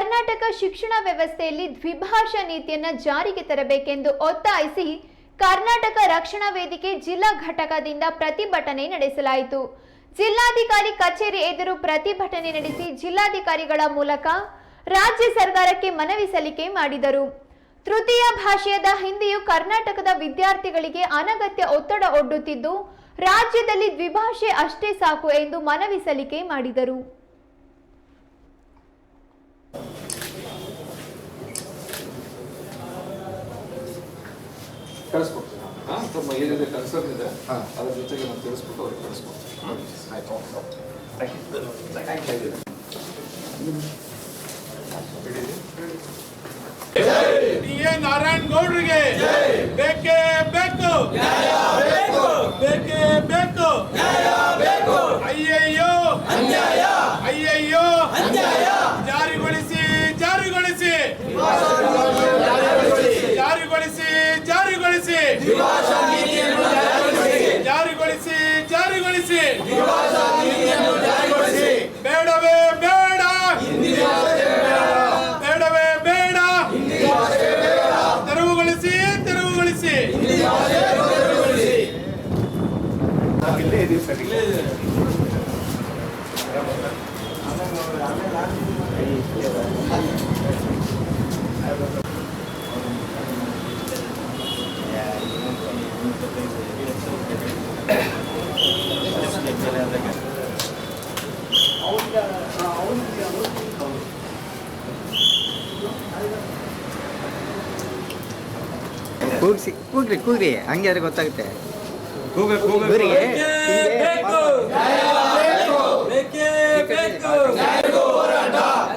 ಕರ್ನಾಟಕ ಶಿಕ್ಷಣ ವ್ಯವಸ್ಥೆಯಲ್ಲಿ ದ್ವಿಭಾಷಾ ನೀತಿಯನ್ನು ಜಾರಿಗೆ ತರಬೇಕೆಂದು ಒತ್ತಾಯಿಸಿ ಕರ್ನಾಟಕ ರಕ್ಷಣಾ ವೇದಿಕೆ ಜಿಲ್ಲಾ ಘಟಕದಿಂದ ಪ್ರತಿಭಟನೆ ನಡೆಸಲಾಯಿತು. ಜಿಲ್ಲಾಧಿಕಾರಿ ಕಚೇರಿ ಎದುರು ಪ್ರತಿಭಟನೆ ನಡೆಸಿ ಜಿಲ್ಲಾಧಿಕಾರಿಗಳ ಮೂಲಕ ರಾಜ್ಯ ಸರ್ಕಾರಕ್ಕೆ ಮನವಿ ಸಲ್ಲಿಕೆ ಮಾಡಿದರು. ತೃತೀಯ ಭಾಷೆಯಾದ ಹಿಂದಿಯು ಕರ್ನಾಟಕದ ವಿದ್ಯಾರ್ಥಿಗಳಿಗೆ ಅನಗತ್ಯ ಒತ್ತಡ ಒಡ್ಡುತ್ತಿದ್ದು, ರಾಜ್ಯದಲ್ಲಿ ದ್ವಿಭಾಷೆ ಅಷ್ಟೇ ಸಾಕು ಎಂದು ಮನವಿ ಸಲ್ಲಿಕೆ ಮಾಡಿದರು. ಕಳಿಸ್ಕೊಡ್ತೀನಿ ಹಾಂ ತಮ್ಮ ಏನಿದೆ ಕನ್ಸರ್ನ್ ಇದೆ ಅದ್ರ ಜೊತೆಗೆ ನಾನು ತಿಳಿಸ್ಬಿಟ್ಟು ಅವ್ರಿಗೆ ಕಳಿಸ್ಕೊಡ್ತೀನಿ. ಆಯ್ತು. ಡಿ ಎ ನಾರಾಯಣ್ ಗೌಡ್ರಿಗೆ. ಬೇಕೇ ಬೇಕು. ಬೇಕೇ. ಬೇಕು ಜಾರಿಗೊಳಿಸಿ ಜಾರಿಗೊಳಿಸಿ ಜಾರಿಗೊಳಿಸಿ ಬೇಡವೇ ಬೇಡ ಬೇಡವೇ ಬೇಡ ತೆರವುಗೊಳಿಸಿ ತೆರವುಗೊಳಿಸಿ ಕೂಗ್ಸಿ ಕೂಗ್ರಿ ಕೂಗ್ರಿ ಹಂಗೆ ಆದ್ರೆ ಗೊತ್ತಾಗುತ್ತೆ ಕೂಗ್ರಿಗೆ ಬೇಕೇ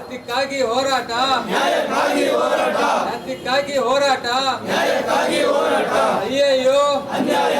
ನ್ಯಾಯಕ್ಕಾಗಿ ಹೋರಾಟ. ನ್ಯಾಯಕ್ಕಾಗಿ ಹೋರಾಟ. ನ್ಯಾಯಕ್ಕಾಗಿ ಹೋರಾಟ. ನ್ಯಾಯಕ್ಕಾಗಿ ಹೋರಾಟ. ಅಯ್ಯಯ್ಯೋ ಅನ್ಯಾಯ.